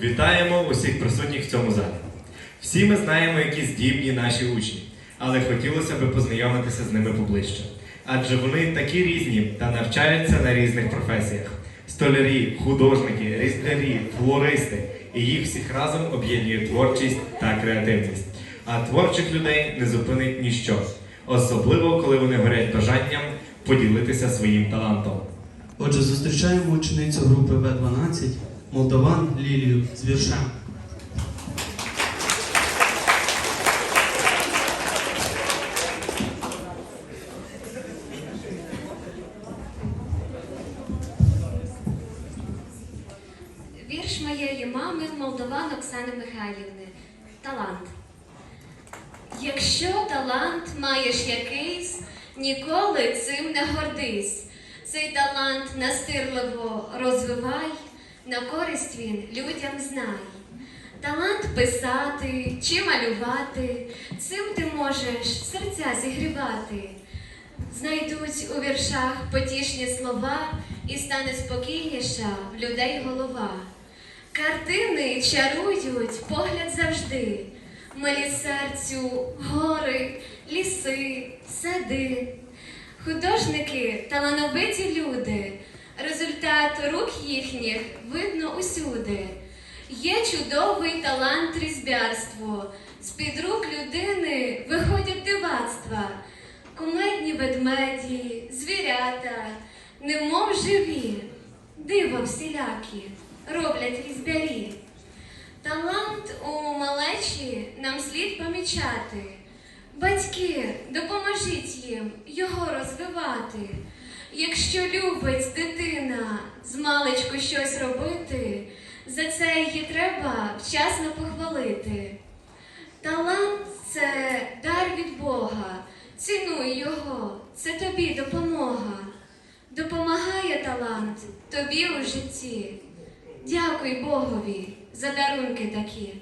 Вітаємо усіх присутніх в цьому залі. Всі ми знаємо, які здібні наші учні, але хотілося б познайомитися з ними поближче. Адже вони такі різні та навчаються на різних професіях: столярі, художники, різблярі, флористи. І їх всіх разом об'єднує творчість та креативність. А творчих людей не зупинить ніщо, особливо коли вони горять бажанням поділитися своїм талантом. Отже, зустрічаємо ученицю групи В12 Молдаван Лілію з віршем. Вірш моєї мами Молдован Оксани Михайлівни. Талант. Якщо талант маєш якийсь, ніколи цим не гордись. Цей талант настирливо розвивай, на користь він людям знай. Талант писати чи малювати, цим ти можеш серця зігрівати. Знайдуть у віршах потішні слова, і стане спокійніша в людей голова. Картини чарують погляд завжди, милі серцю гори, ліси, сади. Художники талановиті люди, результат рук їхніх видно усюди. Є чудовий талант різьбярство, з-під рук людини виходять дивацтва, кумедні ведмеді, звірята, немов живі, диво всілякі роблять різьбярі. Талант у малечі нам слід помічати. Батьки, допоможіть їм його розвивати. Якщо любить дитина з маличку щось робити, за це її треба вчасно похвалити. Талант це дар від Бога, цінуй його, це тобі допомога. Допомагає талант тобі у житті. Дякуй Богові за дарунки такі.